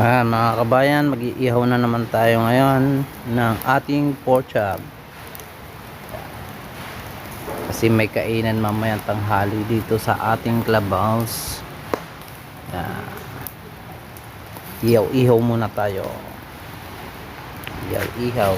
Ah, mga kabayan, mag-iihaw na naman tayo ngayon ng ating pork chop. Kasi may kainan mamayang tanghali dito sa ating clubhouse. Ihaw-ihaw muna tayo. Ihaw-ihaw.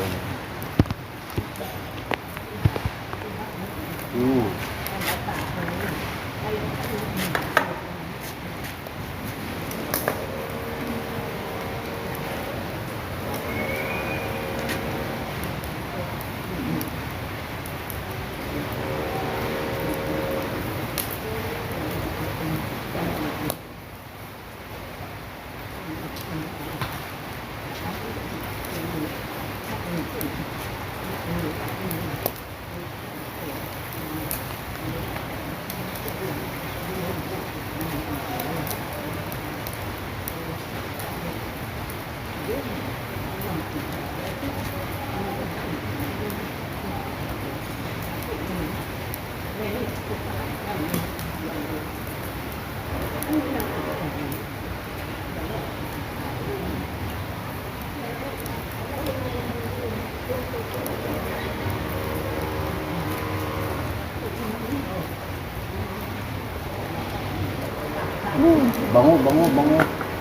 Bango, bango, bango.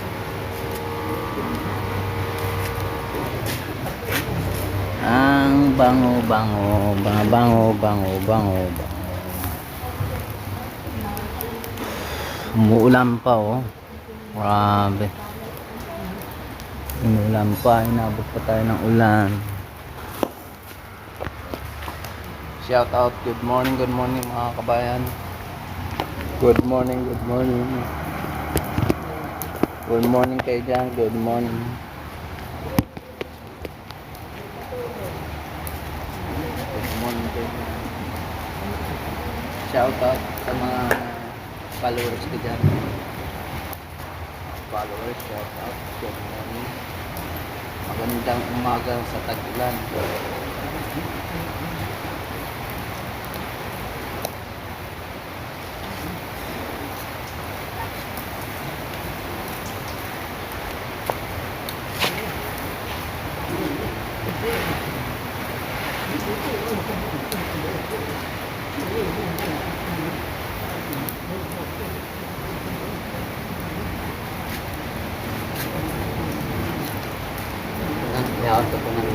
Bango, bango, bango, bango, bango, bango, bango. Umuulan pa oh. Grabe. Umuulan pa, inabot pa tayo ng ulan. Shout out, good morning, good morning mga kabayan. Good morning, good morning. Good morning kayo dyan, good morning. Good morning kayo dyan. Shout out sa mga followers ko dyan. Followers, shout out. Good morning. Magandang umaga sa tag-ulan. Yawan ko po ng